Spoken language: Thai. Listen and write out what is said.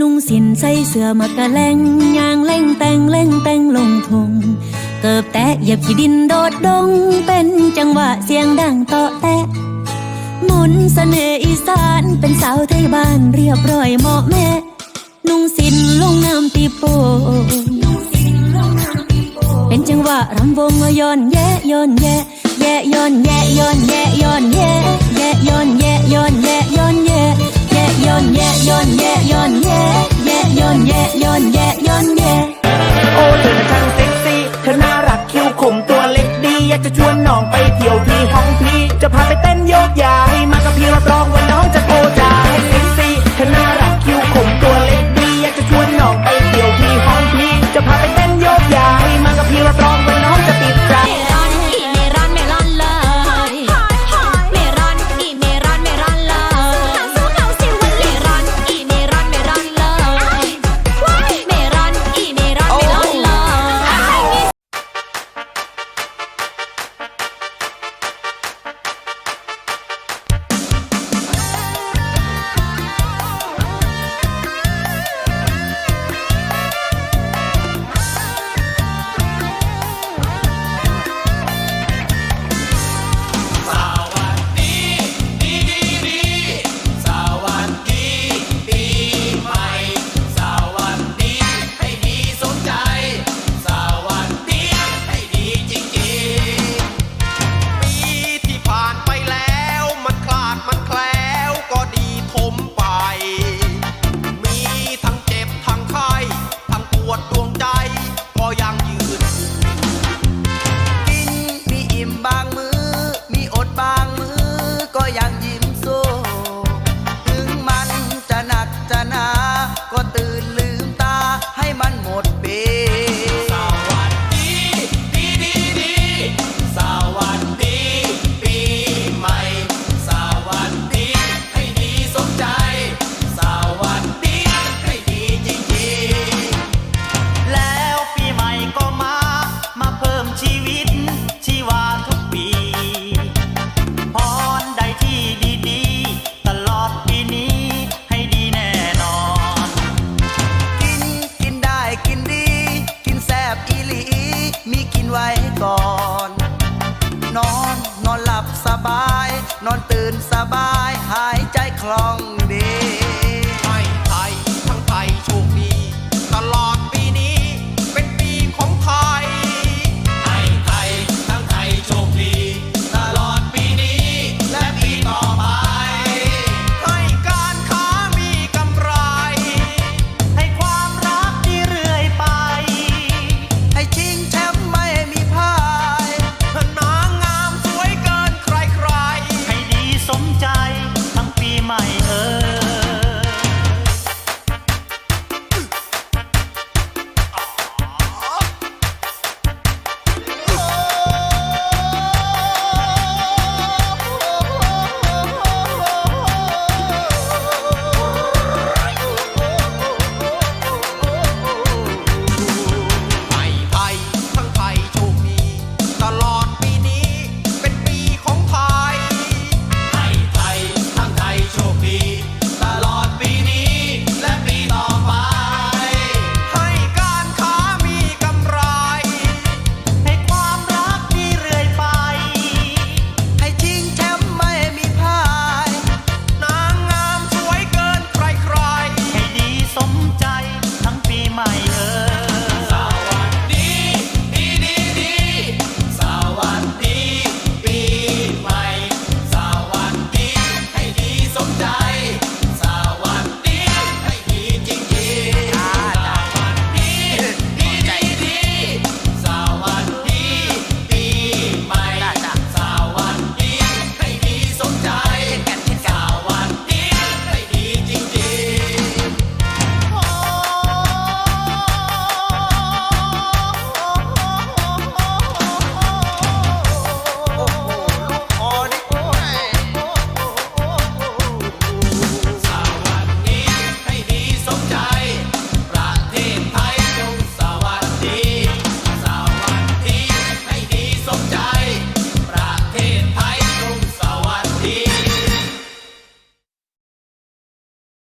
นุ่งสินใสเสื้อมากะแลงยางเล่งแต่งเล่งแต่งลงทงเกิบแตะเหยียบขี้ดินโดดดง เป็นจังหวะเสียงดังเตาะแตะมนเสน่ห์อีสานเป็นสาวไทยบ้านเรียบร้อยเหมาะแม่ นุ่งสินลงน้ำตีโปเป็นจังหวะรำวงย้อนแยะย้อนแยะแยะย้อนแยะย้อนแยะย้อนแยะแยะย้อนแยะย้อนแยะย้อนแยะแยะย้อนแยะย้อนแยะย้อนแยะแยะย้ อนแยะย้อนแยะย้อนแยะโอ้เธอช่างเซ็กซี่เธอน่ารักคิ้วขมตัวเล็กดี อยากจะชวนน้องไปเที่ยวที่ห้องพี่จะพาไป ก็ตื่นลื นอนตื่นสบายหายใจคล่อง